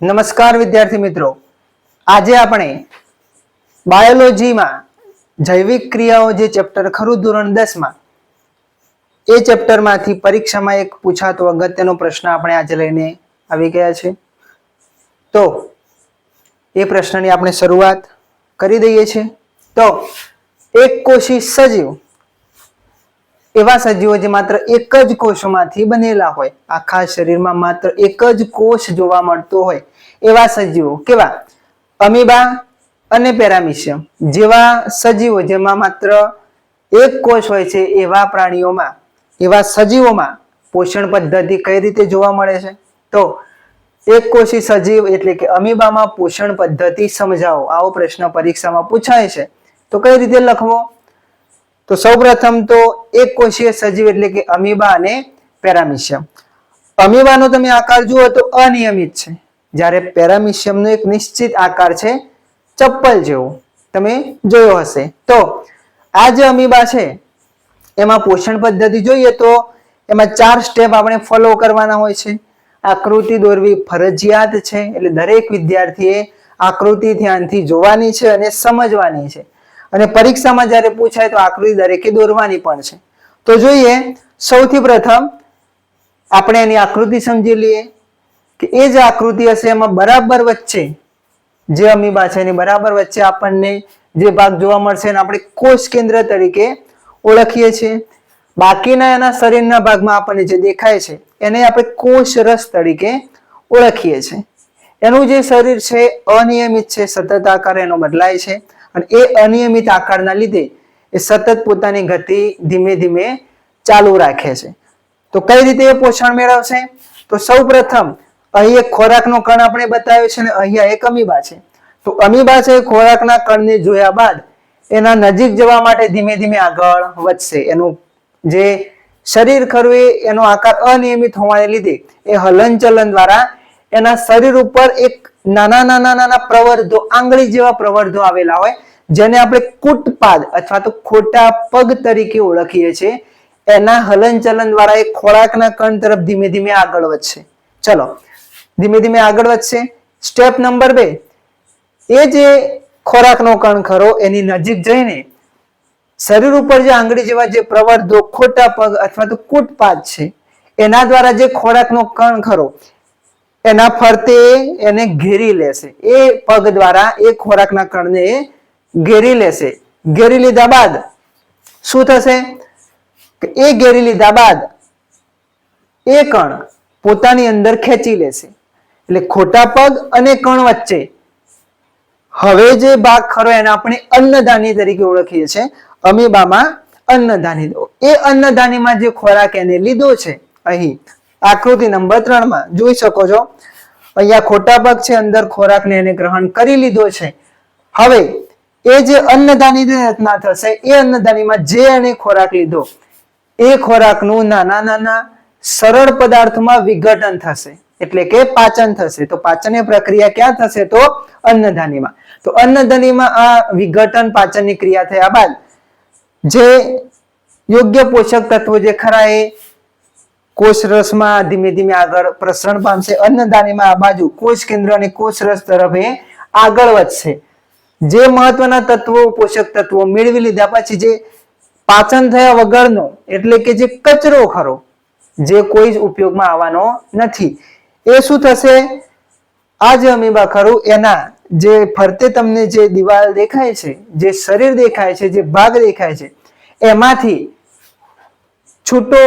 નમસ્કાર વિદ્યાર્થી મિત્રો. આજે આપણે બાયોલોજીમાં જૈવિક ક્રિયાઓ જે ચેપ્ટર ખરું ધોરણ દસમાં, એ ચેપ્ટરમાંથી પરીક્ષામાં એક પૂછાતો અગત્યનો પ્રશ્ન આપણે આજે લઈને આવી ગયા છે તો, એ પ્રશ્નની આપણે શરૂઆત કરી દઈએ છીએ. તો, એક કોષી સજીવ એવા સજીવો જે માત્ર એક જ કોષમાંથી બનેલા હોય. આખા શરીરમાં માત્ર એક જ કોષ જોવા મળતો હોય. એવા સજીવો કેવા? અમીબા અને પેરામિશિયમ જેવા સજીવો જેમાં માત્ર એક કોષ હોય છે એવા પ્રાણીઓમાં, એવા સજીવોમાં પોષણ પદ્ધતિ કઈ રીતે જોવા મળે છે? તો એક કોષી સજીવ એટલે કે અમીબામાં પોષણ પદ્ધતિ સમજાવો. આવો પ્રશ્ન પરીક્ષામાં પૂછાય છે. તો કઈ રીતે લખવો? તો સૌપ્રથમ તો એક કોષીય સજીવ એટલે કે અમીબા અને પેરામિશિયમ. અમીબાનો તમે આકાર જુઓ તો અનિયમિત છે. જ્યારે પેરામિશિયમનો એક નિશ્ચિત આકાર છે, ચપ્પલ જેવો. તમે જોયો હશે. તો આ જે અમીબા છે, એમાં પોષણ પદ્ધતિ જોઈએ તો એમાં ચાર સ્ટેપ આપણે ફોલો કરવાના હોય છે. આકૃતિ દોરવી ફરજિયાત છે, એટલે દરેક વિદ્યાર્થીએ આકૃતિ ધ્યાનથી જોવાની છે અને સમજવાની છે. અને પરીક્ષામાં જ્યારે પૂછાય તો આકૃતિ દરેકે દોરવાની પણ છે. તો જોઈએ, સૌથી પ્રથમ આપણે એની આકૃતિ સમજી લઈએ કે એ જે આકૃતિ હશે એમાં બરાબર વચ્ચે, જે અમીબા છે, એની બરાબર વચ્ચે આપણને જે ભાગ જોવા મળશે એને આપણે કોષ કેન્દ્ર તરીકે ઓળખીએ છીએ. બાકીના એના શરીરના ભાગમાં આપણને જે દેખાય છે, એને આપણે કોષ રસ તરીકે ઓળખીએ છીએ. એનું જે શરીર છે, અનિયમિત છે, સતત આકાર એનો બદલાય છે. અને એ અનિયમિત આકારના લીધે એ સતત પોતાની ગતિ ધીમે ધીમે ચાલુ રાખે છે. તો કઈ રીતે એ પોષણ મેળવશે? તો સૌ પ્રથમ અહીં એક ખોરાકનો કણ આપણે બતાવ્યો છે અને અહીંયા એક અમીબા છે. તો અમીબા છે ખોરાકના કણને જોયા બાદ એના નજીક જવા માટે ધીમે ધીમે આગળ વધશે. એનું જે શરીર ખરું એનો આકાર અનિયમિત હોવાને લીધે એ હલનચલન દ્વારા એના શરીર ઉપર એક નાના નાના નાના પ્રવર્ધો, આંગળી જેવા પ્રવર્ધો આવેલા હોય, જેને આપણે કૂટપાદ અથવા તો ખોટા પગ તરીકે ઓળખીએ છીએ. એના હલનચલન દ્વારા એ ખોરાકના કણ તરફ ધીમે ધીમે આગળ વધશે. ચલો, ધીમે ધીમે આગળ વધશે. સ્ટેપ નંબર બે. એ જે ખોરાકનો કણ ખરો, એની નજીક જઈને શરીર ઉપર જે આંગળી જેવા જે પ્રવર્ધો, ખોટા પગ અથવા તો કૂટપાદ છે, એના દ્વારા જે ખોરાકનો કણ ખરો એના ફરતે એને ઘેરી લેશે. એ પગ દ્વારા એ ખોરાકના કણને ઘેરી લેશે. ઘેરી લીધા બાદ શું થશે? એ ઘેરી લીધા બાદ એ કણ પોતાની અંદર ખેંચી લેશે. એટલે ખોટા પગ અને કણ વચ્ચે. હવે જે ભાગ ખરો એને આપણે અન્નદાની તરીકે ઓળખીએ છીએ. અમીબામાં અન્નદાની એ અન્નદાનીમાં જે ખોરાક એને લીધો છે, અહીં આકૃતિ નંબર ત્રણમાં જોઈ શકો છો. અહીંયા ખોટા પગ છે, અંદર ખોરાકને એને ગ્રહણ કરી લીધો છે. હવે, એ જે અન્નદાની રચના થશે, એ અન્નદાનીમાં જે એને ખોરાક લીધો, એ ખોરાકનું નાના નાના સરળ પદાર્થમાં વિઘટન થશે. એટલે કે પાચન થશે. તો પાચનની પ્રક્રિયા ક્યાં થશે? તો અન્નધાનીમાં તો અન્નધાનીમાં આ વિઘટન પાચનની ક્રિયા થયા બાદ, જે યોગ્ય પોષક તત્વો જે ખરા એ કોષ રસમાં ધીમે ધીમે આગળ પ્રસરણ પામશે. અન્નદાનીમાં આ બાજુ કોષ કેન્દ્ર અને કોષ રસ તરફ આગળ વધશે. જે મહત્વના તત્વો, પોષક તત્વો મેળવી લીધા પછી જે પાચન થયા વગરનો, એટલે કે જે કચરો ખરો, જે કોઈ જ ઉપયોગમાં આવવાનો નથી. એ શું થશે? આ જે અમીબા ખરું, એના જે ફરતે તમને જે દિવાલ દેખાય છે, જે શરીર દેખાય છે, જે ભાગ દેખાય છે, એમાંથી છૂટો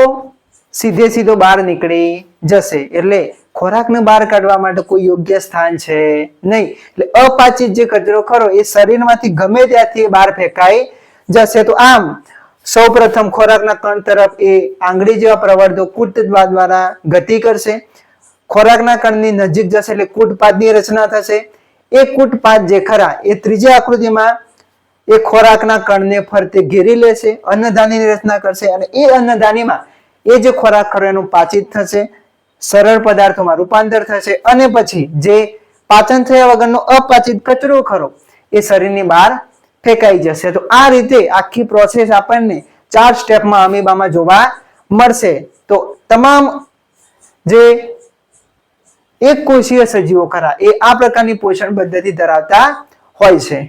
સીધે સીધો બહાર નીકળી જશે. એટલે ખોરાકને બહાર કાઢવા માટે કોઈ યોગ્ય સ્થાન છે નહીં. એટલે અપાચિત જે કચરો ખરો, એ શરીરમાંથી ગમે ત્યાંથી બહાર ફેંકાઈ જશે. તો આમ સૌ પ્રથમ ખોરાકના કણ તરફ એ આંગળી જેવા પ્રવર્ધો કૂટ દ્વારા ગતિ કરશે. ખોરાકના કણની નજીક જશે એટલે કૂટપાદની રચના થશે. એ કૂટપાદ જે ખરા, એ ત્રીજી આકૃતિમાં એ ખોરાકના કણને ફરતે ઘેરી લેશે અન્નધાનીની રચના કરશે અને એ અન્નધાનીમાં એ જે ખોરાક ખરો એનું પાચિત થશે, સરળ પદાર્થોમાં રૂપાંતર થશે અને પછી જે પાચન થયા વગરનો અપાચિત કચરો ખરો, એ શરીરની બહાર ફેંકાઈ જશે. તો આ રીતે આખી પ્રોસેસ આપણને ચાર સ્ટેપમાં અમીબામાં જોવા મળશે. તો તમામ જે એક કોષીય સજીવો ખરા, એ આ પ્રકારની પોષણ પદ્ધતિ ધરાવતા હોય છે.